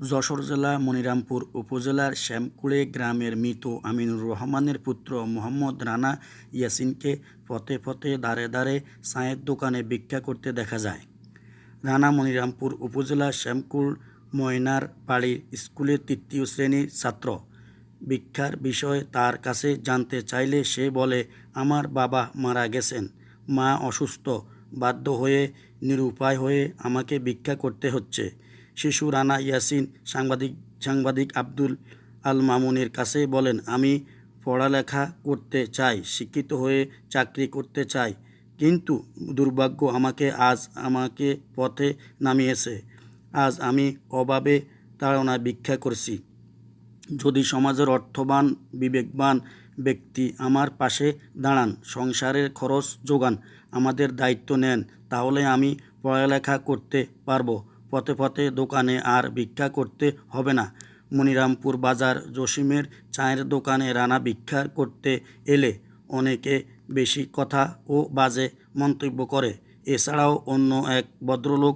যশোর জেলা, মনিরামপুর উপজেলার শ্যামকুড়ে গ্রামের মৃত আমিনুর রহমানের পুত্র মোহাম্মদ রানা ইয়াসিনকে পথে পথে দাঁড়ে দাঁড়ে চায়ের দোকানে ভিক্ষা করতে দেখা যায়। রানা মনিরামপুর উপজেলার শ্যামকুল ময়নার বাড়ির স্কুলের তৃতীয় শ্রেণির ছাত্র। ভিক্ষার বিষয়ে তার কাছে জানতে চাইলে সে বলে, আমার বাবা মারা গেছেন। মা অসুস্থ। বাধ্য হয়ে, নিরুপায় হয়ে আমাকে ভিক্ষা করতে হচ্ছে। শিশু রানা ইয়াসিন, সাংবাদিক সাংবাদিক আব্দুল আল মামুনের কাছে বলেন, আমি পড়ালেখা করতে চাই, শিক্ষিত হয়ে চাকরি করতে চাই, কিন্তু দুর্ভাগ্য আমাকে আজ আমাকে পথে নামিয়েছে। আজ আমি অভাবে তাড়না ভিক্ষা করছি। যদি সমাজের অর্থবান, বিবেকবান ব্যক্তি আমার পাশে দাঁড়ান, সংসারের খরচ যোগান, আমাদের দায়িত্ব নেন, তাহলে আমি পড়ালেখা করতে পারব। পথে পথে দোকানে আর ভিক্ষা করতে হবে না। মনিরামপুর বাজার জসিমের চায়ের দোকানে রানা ভিক্ষা করতে এলে অনেকে বেশি কথা ও বাজে মন্তব্য করে। এছাড়াও অন্য এক ভদ্রলোক